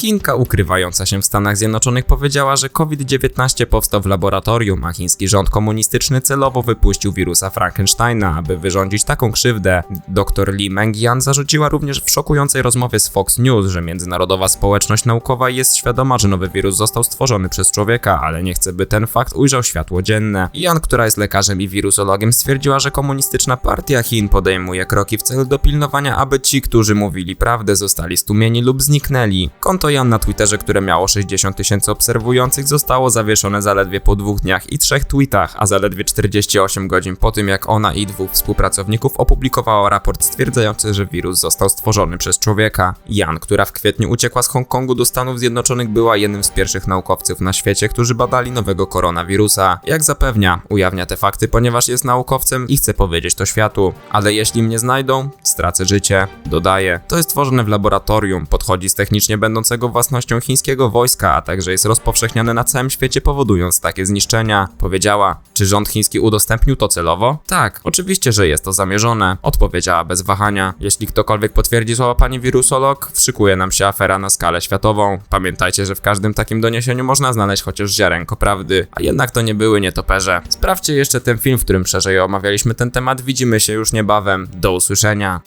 Chinka ukrywająca się w Stanach Zjednoczonych powiedziała, że COVID-19 powstał w laboratorium, a chiński rząd komunistyczny celowo wypuścił wirusa Frankensteina, aby wyrządzić taką krzywdę. Dr Li Mengyan zarzuciła również w szokującej rozmowie z Fox News, że międzynarodowa społeczność naukowa jest świadoma, że nowy wirus został stworzony przez człowieka, ale nie chce, by ten fakt ujrzał światło dzienne. Jan, która jest lekarzem i wirusologiem, stwierdziła, że komunistyczna partia Chin podejmuje kroki w celu dopilnowania, aby ci, którzy mówili prawdę, zostali stumieni lub zniknęli. Konto Jan na Twitterze, które miało 60 tysięcy obserwujących, zostało zawieszone zaledwie po dwóch dniach i trzech tweetach, a zaledwie 48 godzin po tym, jak ona i dwóch współpracowników opublikowało raport stwierdzający, że wirus został stworzony przez człowieka. Jan, która w kwietniu uciekła z Hongkongu do Stanów Zjednoczonych, była jednym z pierwszych naukowców na świecie, którzy badali nowego koronawirusa. Jak zapewnia, ujawnia te fakty, ponieważ jest naukowcem i chce powiedzieć to światu. Ale jeśli mnie znajdą, stracę życie. Dodaje, to jest tworzone w laboratorium, podchodzi z technicznie będącego własnością chińskiego wojska, a także jest rozpowszechniane na całym świecie, powodując takie zniszczenia. Powiedziała, czy rząd chiński udostępnił to celowo? Tak, oczywiście, że jest to zamierzone. Odpowiedziała bez wahania. Jeśli ktokolwiek potwierdzi słowa pani wirusolog, wszykuje nam się afera na skalę światową. Pamiętajcie, że w każdym takim doniesieniu można znaleźć chociaż ziarenko prawdy, a jednak to nie były nietoperze. Sprawdźcie jeszcze ten film, w którym szerzej omawialiśmy ten temat. Widzimy się już niebawem. Do usłyszenia.